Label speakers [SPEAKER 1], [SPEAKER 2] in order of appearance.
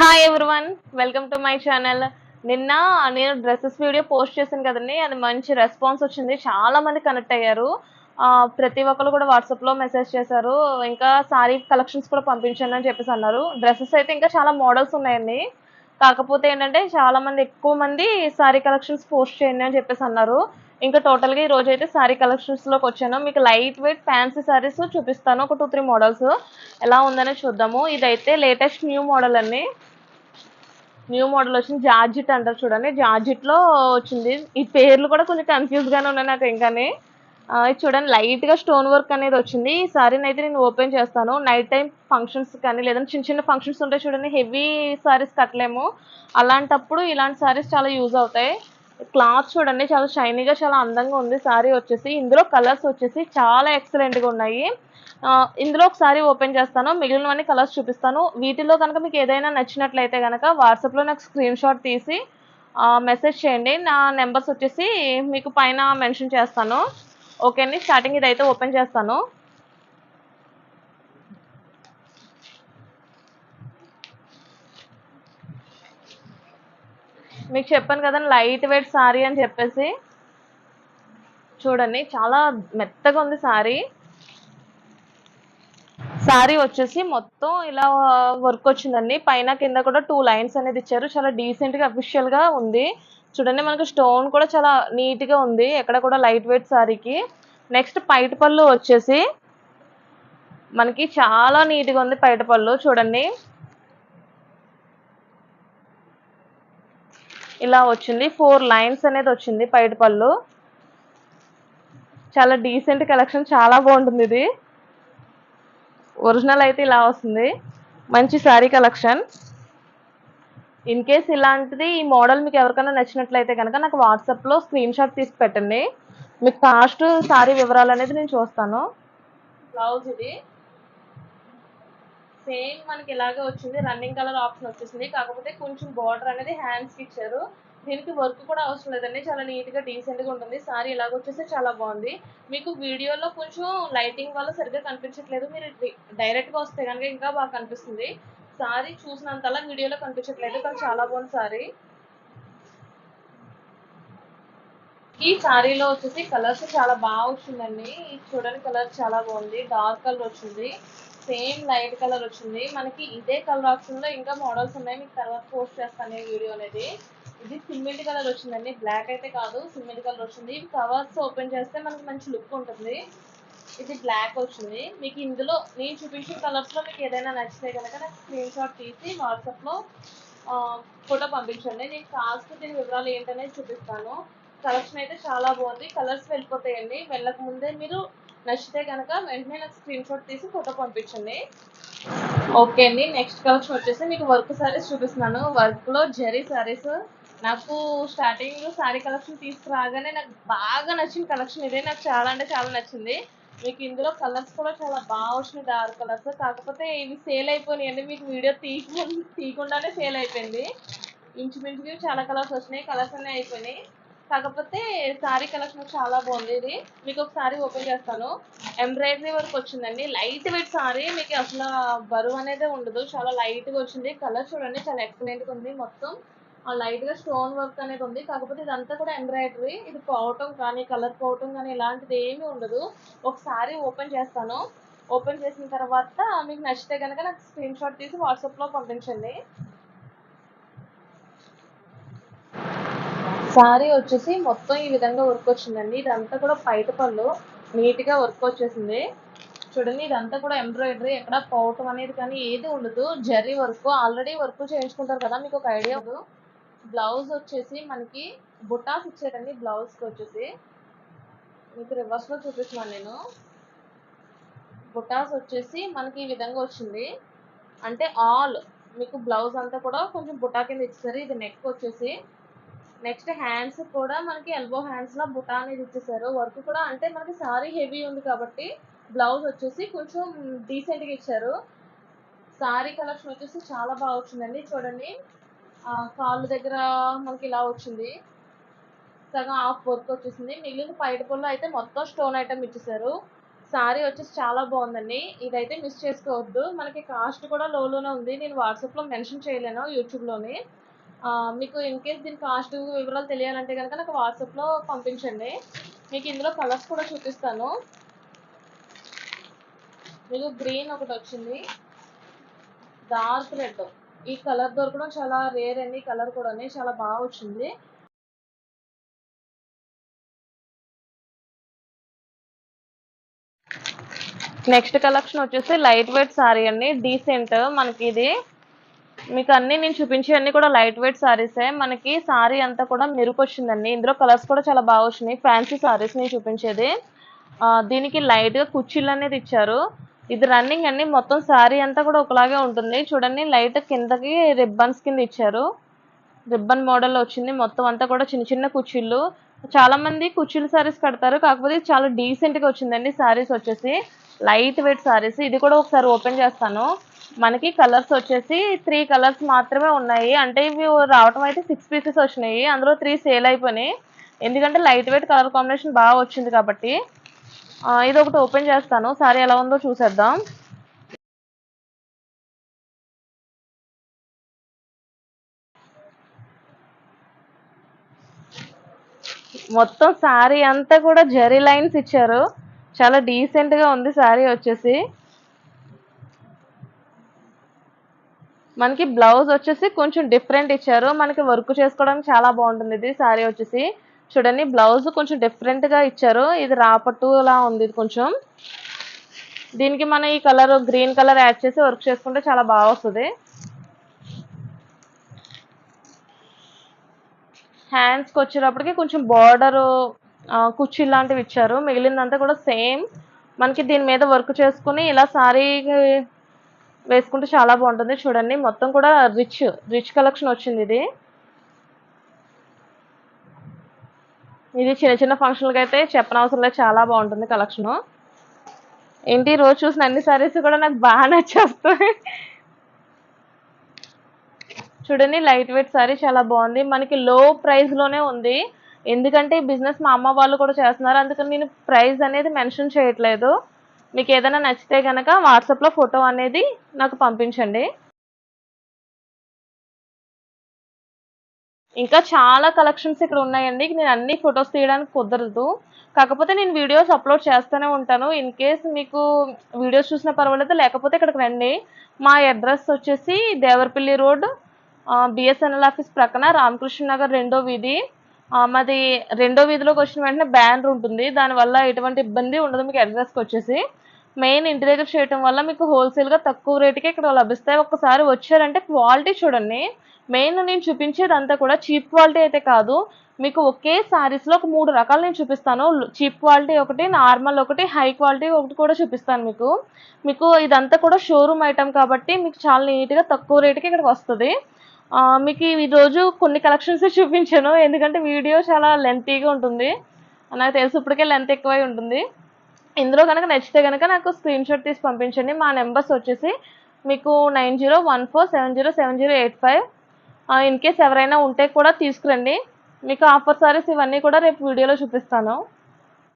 [SPEAKER 1] Hi everyone welcome to my channel నిన్న నేను dresses video post చేశాను కదండి. అది మంచి రెస్పాన్స్ వచ్చింది. చాలా మంది కనెక్ట్ అయ్యారు. ప్రతి ఒక్కరు కూడా వాట్సాప్లో మెసేజ్ చేశారు. ఇంకా సారీ కలెక్షన్స్ కూడా పంపించండి అని చెప్పేసి అన్నారు. డ్రెస్సెస్ అయితే ఇంకా చాలా మోడల్స్ ఉన్నాయండి. కాకపోతే ఏంటంటే చాలా మంది ఎక్కువ మంది సారీ కలెక్షన్స్ పోస్ట్ చేయండి అని చెప్పేసి అన్నారు. ఇంకా టోటల్గా ఈ రోజు అయితే శారీ కలెక్షన్స్లోకి వచ్చాను. మీకు లైట్ వెయిట్ ఫ్యాన్సీ సారీస్ చూపిస్తాను. ఒక టూ త్రీ మోడల్స్ ఎలా ఉందని చూద్దాము. ఇదైతే లేటెస్ట్ న్యూ మోడల్ అండి. న్యూ మోడల్ వచ్చింది జార్జిట్ అంటారు చూడండి. జార్జిట్లో వచ్చింది. ఈ పేర్లు కూడా కొంచెం కన్ఫ్యూజ్గానే ఉన్నాయి నాకు ఇంకానే చూడండి లైట్గా స్టోన్ వర్క్ అనేది వచ్చింది. ఈ సారీని అయితే నేను ఓపెన్ చేస్తాను. నైట్ టైం ఫంక్షన్స్ కానీ లేదంటే చిన్న చిన్న ఫంక్షన్స్ ఉంటాయి చూడండి. హెవీ సారీస్ కట్టలేము. అలాంటప్పుడు ఇలాంటి సారీస్ చాలా యూజ్ అవుతాయి. క్లాత్ చూడండి చాలా షైనీగా చాలా అందంగా ఉంది. సారీ వచ్చేసి ఇందులో కలర్స్ వచ్చేసి చాలా ఎక్సలెంట్గా ఉన్నాయి. ఇందులో ఒకసారి ఓపెన్ చేస్తాను. మిగిలినవన్నీ కలర్స్ చూపిస్తాను. వీటిలో కనుక మీకు ఏదైనా నచ్చినట్లయితే కనుక వాట్సాప్లో నాకు స్క్రీన్ షాట్ తీసి మెసేజ్ చేయండి. నా నెంబర్స్ వచ్చేసి మీకు పైన మెన్షన్ చేస్తాను. ఓకే అండి? స్టార్టింగ్ ఇదైతే ఓపెన్ చేస్తాను. మీకు చెప్పాను కదా లైట్ వెయిట్ సారీ అని చెప్పేసి. చూడండి చాలా మెత్తగా ఉంది సారీ. సారీ వచ్చేసి మొత్తం ఇలా వర్క్ వచ్చిందండి. పైన కింద కూడా టూ లైన్స్ అనేది ఇచ్చారు. చాలా డీసెంట్గా అఫిషియల్గా ఉంది. చూడండి మనకు స్టోన్ కూడా చాలా నీట్గా ఉంది. ఎక్కడ కూడా లైట్ వెయిట్ సారీకి. నెక్స్ట్ పైట పళ్ళు వచ్చేసి మనకి చాలా నీట్గా ఉంది పైట పళ్ళు. చూడండి. ఇలా వచ్చింది. ఫోర్ లైన్స్ అనేది వచ్చింది పైట పళ్ళు. చాలా డీసెంట్ కలెక్షన్ చాలా బాగుంటుంది ఇది. ఒరిజినల్ అయితే ఇలా వస్తుంది. మంచి శారీ కలెక్షన్ ఇన్ కేస్ ఇలాంటిది ఈ మోడల్ మీకు ఎవరికైనా నచ్చినట్లయితే కనుక నాకు వాట్సాప్లో స్క్రీన్ షాట్ తీసి పెట్టండి. మీకు కాస్ట్ శారీ వివరాలు అనేది నేను చూస్తాను. బ్లౌజ్ ఇది. సేమ్ మనకి ఇలాగే వచ్చింది రన్నింగ్ కలర్ ఆప్షన్ వచ్చేసింది. కాకపోతే కొంచెం బార్డర్ అనేది హ్యాండ్స్ ఇచ్చారు. దీనికి వర్క్ కూడా అవసరం లేదండి. చాలా నీట్గా డీసెంట్గా ఉంటుంది. సారీ ఇలాగ వచ్చేసి చాలా బాగుంది. మీకు వీడియోలో కొంచెం లైటింగ్ వల్ల సరిగ్గా కనిపించట్లేదు. మీరు డైరెక్ట్గా వస్తే కనుక ఇంకా బాగా కనిపిస్తుంది. సారీ చూసినంతలా వీడియోలో కనిపించట్లేదు. కానీ చాలా బాగుంది సారీ ఈ సారీలో వచ్చేసి కలర్స్ చాలా బాగా వచ్చిందండి. చూడని కలర్ చాలా బాగుంది. డార్క్ కలర్ వచ్చింది. సేమ్ లైట్ కలర్ వచ్చింది. మనకి ఇదే కలర్ ఆప్షన్లో ఇంకా మోడల్స్ ఉన్నాయి. మీకు తర్వాత పోస్ట్ చేస్తాను వీడియో అనేది. ఇది సిమెంట్ కలర్ వచ్చిందండి. బ్లాక్ అయితే కాదు సిమెంట్ కలర్ వచ్చింది. ఇవి కవర్స్ ఓపెన్ చేస్తే మనకి మంచి లుక్ ఉంటుంది. ఇది బ్లాక్ వచ్చింది. మీకు ఇందులో నేను చూపించిన కలర్స్లో మీకు ఏదైనా నచ్చితే కనుక నాకు స్క్రీన్ షాట్ తీసి వాట్సాప్లో ఫోటో పంపించండి. నేను కాస్ట్ దీని వివరాలు ఏంటనేది చూపిస్తాను. కలెక్షన్ అయితే చాలా బాగుంది. కలర్స్ వెళ్ళిపోతాయండి. వెళ్ళక ముందే మీరు నచ్చితే కనుక వెంటనే నాకు స్క్రీన్ షాట్ తీసి ఫోటో పంపించండి. ఓకే అండి నెక్స్ట్ కలెక్షన్ వచ్చేసి మీకు వర్క్ సారీస్ చూపిస్తున్నాను. వర్క్లో జరీ శారీస్ సారీస్ నాకు స్టార్టింగ్ శారీ కలెక్షన్ తీసుకురాగానే నాకు బాగా నచ్చిన కలెక్షన్ ఇదే. నాకు చాలా అంటే చాలా నచ్చింది. మీకు ఇందులో కలర్స్ కూడా చాలా బాగా వచ్చినాయి. డార్క్ కలర్స్ కాకపోతే ఇవి సేల్ అయిపోయినాయండి మీకు వీడియో తీయకుండా తీయకుండానే సేల్ అయిపోయింది. ఇంచుమించుకి చాలా కలర్స్ వచ్చినాయి. కలర్స్ అన్నీ అయిపోయినాయి. కాకపోతే శారీ కలెక్షన్ చాలా బాగుంది ఇది. మీకు ఒక శారీ ఓపెన్ చేస్తాను. ఎంబ్రాయిడరీ వర్క్ వచ్చిందండి. Light weight sari. మీకు అసలు బరువు అనేది ఉండదు. చాలా లైట్గా వచ్చింది. కలర్ చూడండి. చాలా ఎక్సలెంట్గా ఉంది మొత్తం. ఆ స్టోన్ వర్క్ అనేది ఉంది. కాకపోతే ఇదంతా కూడా ఎంబ్రాయిడరీ ఇది పోవటం కానీ కలర్ పోవటం కానీ ఇలాంటిది ఏమీ ఉండదు. ఒకసారి ఓపెన్ చేస్తాను. ఓపెన్ చేసిన తర్వాత మీకు నచ్చితే కనుక నాకు స్క్రీన్ షాట్ తీసి వాట్సాప్లో పంపించండి. సారీ వచ్చేసి మొత్తం ఈ విధంగా వర్క్ వచ్చిందండి. ఇదంతా కూడా పైట పళ్ళు నీట్గా వర్క్ వచ్చేసింది. చూడండి ఇదంతా కూడా ఎంబ్రాయిడరీ ఎక్కడ పోవటం అనేది కానీ ఏది ఉండదు. జర్రీ వర్క్ ఆల్రెడీ వర్క్ చేయించుకుంటారు కదా మీకు ఒక ఐడియా ఉండదు. బ్లౌజ్ వచ్చేసి మనకి బుటాస్ ఇచ్చారండి బ్లౌజ్కి వచ్చేసి. మీకు రివర్స్లో చూపిస్తున్నాను నేను. బుటాస్ వచ్చేసి మనకి ఈ విధంగా వచ్చింది. అంటే ఆల్ మీకు బ్లౌజ్ అంతా కూడా కొంచెం బుటా కింద ఇచ్చారు ఇది నెక్ వచ్చేసి నెక్స్ట్ హ్యాండ్స్ కూడా మనకి ఎల్బో హ్యాండ్స్లో బుటా అనేది ఇచ్చేసారు. వర్క్ కూడా అంటే మనకి సారీ హెవీ ఉంది కాబట్టి బ్లౌజ్ వచ్చేసి కొంచెం డీసెంట్గా ఇచ్చారు. సారీ కలెక్షన్ వచ్చేసి చాలా బాగా వచ్చిందండి. చూడండి. కాళ్ళు దగ్గర మనకి ఇలా వచ్చింది. సగం హాఫ్ వర్క్ వచ్చేసింది. మిగిలిన పైట పొల్లో అయితే మొత్తం స్టోన్ ఐటమ్ ఇచ్చేసారు. సారీ వచ్చేసి చాలా బాగుందండి. ఇదైతే మిస్ చేసుకోవద్దు. మనకి కాస్ట్ కూడా లోలోనే ఉంది. నేను వాట్సాప్లో మెన్షన్ చేయలేను యూట్యూబ్లోని. మీకు ఇన్ కేస్ దీని కాస్ట్ వివరాలు తెలియాలంటే కనుక నాకు వాట్సాప్లో పంపించండి. మీకు ఇందులో కలర్స్ కూడా చూపిస్తాను. మీకు గ్రీన్ ఒకటి వచ్చింది. డార్క్ రెడ్ ఈ కలర్ దొరకడం చాలా రేర్ అండి. కలర్ కూడా చాలా బాగా వచ్చింది. నెక్స్ట్ కలెక్షన్ వచ్చేసి లైట్ వెయిట్ సారీ అండి. డీసెంట్ మనకి ఇది మీకు అన్ని నేను చూపించే అన్ని కూడా లైట్ వెయిట్ సారీసే మనకి సారీ అంతా కూడా మెరుపు వచ్చిందండి ఇందులో కలర్స్ కూడా చాలా బాగా వచ్చినాయి. ఫ్యాన్సీ సారీస్ నేను చూపించేది. దీనికి లైట్గా కుర్చీలు అనేది ఇచ్చారు. ఇది రన్నింగ్ అండి. మొత్తం శారీ అంతా కూడా ఒకలాగే ఉంటుంది. చూడండి లైట్ కిందకి రిబ్బన్స్ కింద ఇచ్చారు. రిబ్బన్ మోడల్ వచ్చింది. మొత్తం అంతా కూడా చిన్న చిన్న కుర్చీలు చాలా మంది కుర్చీలు సారీస్ కడతారు. కాకపోతే చాలా డీసెంట్గా వచ్చిందండి. సారీస్ వచ్చేసి లైట్ వెయిట్ శారీస్ ఇది కూడా ఒకసారి ఓపెన్ చేస్తాను. మనకి కలర్స్ వచ్చేసి త్రీ కలర్స్ మాత్రమే ఉన్నాయి. అంటే ఇవి రావటం అయితే సిక్స్ పీసెస్ వచ్చినాయి. అందులో త్రీ సేల్ అయిపోయినాయి. ఎందుకంటే లైట్ వెయిట్ కలర్ కాంబినేషన్ బాగా వచ్చింది కాబట్టి. ఇది ఒకటి ఓపెన్ చేస్తాను. సారీ ఎలా ఉందో చూసేద్దాం. మొత్తం శారీ అంతా కూడా జరీ లైన్స్ ఇచ్చారు. చాలా డీసెంట్గా ఉంది శారీ వచ్చేసి. మనకి బ్లౌజ్ వచ్చేసి కొంచెం డిఫరెంట్ ఇచ్చారు. మనకి వర్క్ చేసుకోవడానికి చాలా బాగుంటుంది. ఇది శారీ వచ్చేసి. చూడండి బ్లౌజ్ కొంచెం డిఫరెంట్గా ఇచ్చారు. ఇది రాపట్టులా ఉంది కొంచెం. దీనికి మనం ఈ కలర్ గ్రీన్ కలర్ యాడ్ చేసి వర్క్ చేసుకుంటే చాలా బాగా వస్తుంది. హ్యాండ్స్కి వచ్చేటప్పటికి కొంచెం బార్డర్ కుర్చీ లాంటివి ఇచ్చారు. మిగిలిందంతా కూడా సేమ్ మనకి దీని మీద వర్క్ చేసుకుని ఇలా సారీ వేసుకుంటే చాలా బాగుంటుంది. చూడండి మొత్తం కూడా రిచ్ రిచ్ కలెక్షన్ వచ్చింది ఇది. ఇది చిన్న చిన్న ఫంక్షన్లకి అయితే చెప్పనవసరం లేదు చాలా బాగుంటుంది కలెక్షన్ ఏంటి ఈ రోజు చూసిన అన్ని సారీస్ కూడా నాకు బాగా నచ్చేస్తాయి చూడండి లైట్ వెయిట్ సారీ చాలా బాగుంది. మనకి లో ప్రైస్లోనే ఉంది. ఎందుకంటే బిజినెస్ మా అమ్మ వాళ్ళు కూడా చేస్తున్నారు. అందుకని నేను ప్రైస్ అనేది మెన్షన్ చేయట్లేదు. మీకు ఏదైనా నచ్చితే కనుక వాట్సాప్లో ఫోటో అనేది నాకు పంపించండి. ఇంకా చాలా కలెక్షన్స్ ఇక్కడ ఉన్నాయండి. నేను అన్ని ఫొటోస్ తీయడానికి కుదరదు. కాకపోతే నేను వీడియోస్ అప్లోడ్ చేస్తూనే ఉంటాను. ఇన్ కేస్ మీకు వీడియోస్ చూసిన పర్వాలేదు లేకపోతే ఇక్కడికి రండి. మా అడ్రస్ వచ్చేసి దేవరపల్లి రోడ్ బిఎస్ఎన్ఎల్ ఆఫీస్ ప్రక్కన రామకృష్ణ నగర్ రెండో వీధి. మాది రెండో వీధిలోకి వచ్చిన వెంటనే బ్యానర్ ఉంటుంది. దానివల్ల ఎటువంటి ఇబ్బంది ఉండదు. మీకు అడ్రస్కి వచ్చేసి. మెయిన్ ఇంటి దగ్గర చేయటం వల్ల మీకు హోల్సేల్గా తక్కువ రేటుకే ఇక్కడ లభిస్తాయి. ఒక్కసారి వచ్చారంటే క్వాలిటీ చూడండి. మెయిన్ నేను చూపించేదంతా కూడా చీప్ క్వాలిటీ అయితే కాదు. మీకు ఒకే శారీస్లో ఒక మూడు రకాలు నేను చూపిస్తాను. చీప్ క్వాలిటీ ఒకటి నార్మల్ ఒకటి హై క్వాలిటీ ఒకటి కూడా చూపిస్తాను మీకు. మీకు ఇదంతా కూడా షోరూమ్ ఐటమ్ కాబట్టి మీకు చాలా నీట్గా తక్కువ రేటుకి ఇక్కడికి వస్తుంది. మీకు ఈ రోజు కొన్ని కలెక్షన్స్ చూపించాను. ఎందుకంటే వీడియో చాలా లెంతీగా ఉంటుంది. నాకు తెలుసు ఇప్పటికే లెంత్ ఎక్కువై ఉంటుంది. ఇందులో కనుక నచ్చితే కనుక నాకు స్క్రీన్ షాట్ తీసి పంపించండి. మా నెంబర్స్ వచ్చేసి మీకు nine zero one four seven zero seven zero eight five. In case ఎవరైనా ఉంటే కూడా తీసుకురండి. మీకు ఆఫర్ సారీస్ ఇవన్నీ కూడా రేపు వీడియోలో చూపిస్తాను.